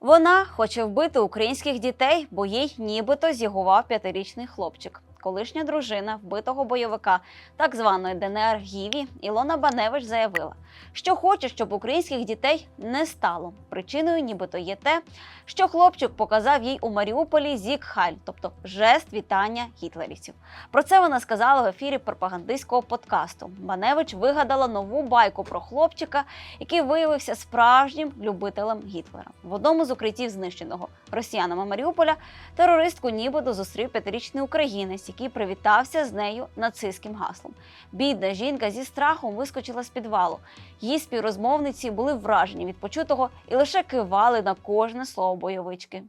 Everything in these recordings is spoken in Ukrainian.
Вона хоче вбити українських дітей, бо їй нібито зігував п'ятирічний хлопчик. Колишня дружина вбитого бойовика так званої ДНР Гіві Ілона Баневич заявила, що хоче, щоб українських дітей не стало. Причиною нібито є те, що хлопчик показав їй у Маріуполі зік Хайль, тобто жест вітання гітлерівців. Про це вона сказала в ефірі пропагандистського подкасту. Баневич вигадала нову байку про хлопчика, який виявився справжнім любителем Гітлера. В одному з укриттів знищеного росіянами Маріуполя терористку нібито зустрів п'ятирічний українець, який привітався з нею нацистським гаслом. Бідна жінка зі страхом вискочила з підвалу. Її співрозмовниці були вражені від почутого і лише кивали на кожне слово бойовички.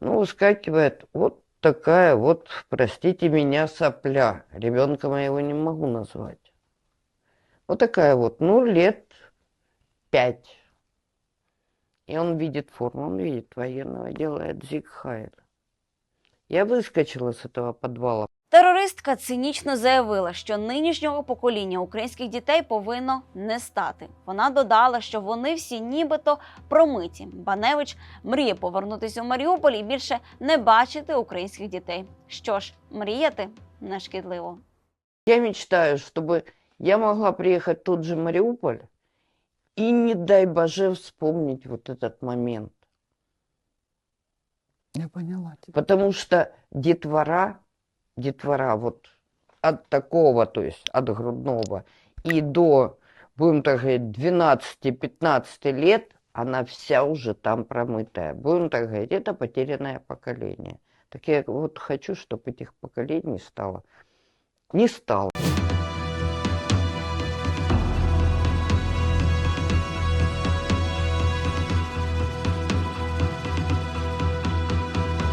Ну, выскакивает вот такая вот, простите меня, сопля. Ребенка моего не могу назвать. Вот такая вот, ну, лет пять. И он видит форму, он видит военного, делает зиг Хайль. Я выскочила с этого подвала. Терористка цинічно заявила, що нинішнього покоління українських дітей повинно не стати. Вона додала, що вони всі нібито промиті. Баневич мріє повернутися у Маріуполь і більше не бачити українських дітей. Що ж, мріяти не шкідливо. Я мечтаю, чтобы я могла приехать в тот же Мариуполь и, не дай боже, вспомнить вот этот момент. Я поняла тебя. Потому что детвора, детвора вот от такого, то есть от грудного и до, будем так говорить, 12-15 лет, она вся уже там промытая. Будем так говорить, это потерянное поколение. Так я вот хочу, чтобы этих поколений стало. Не стало.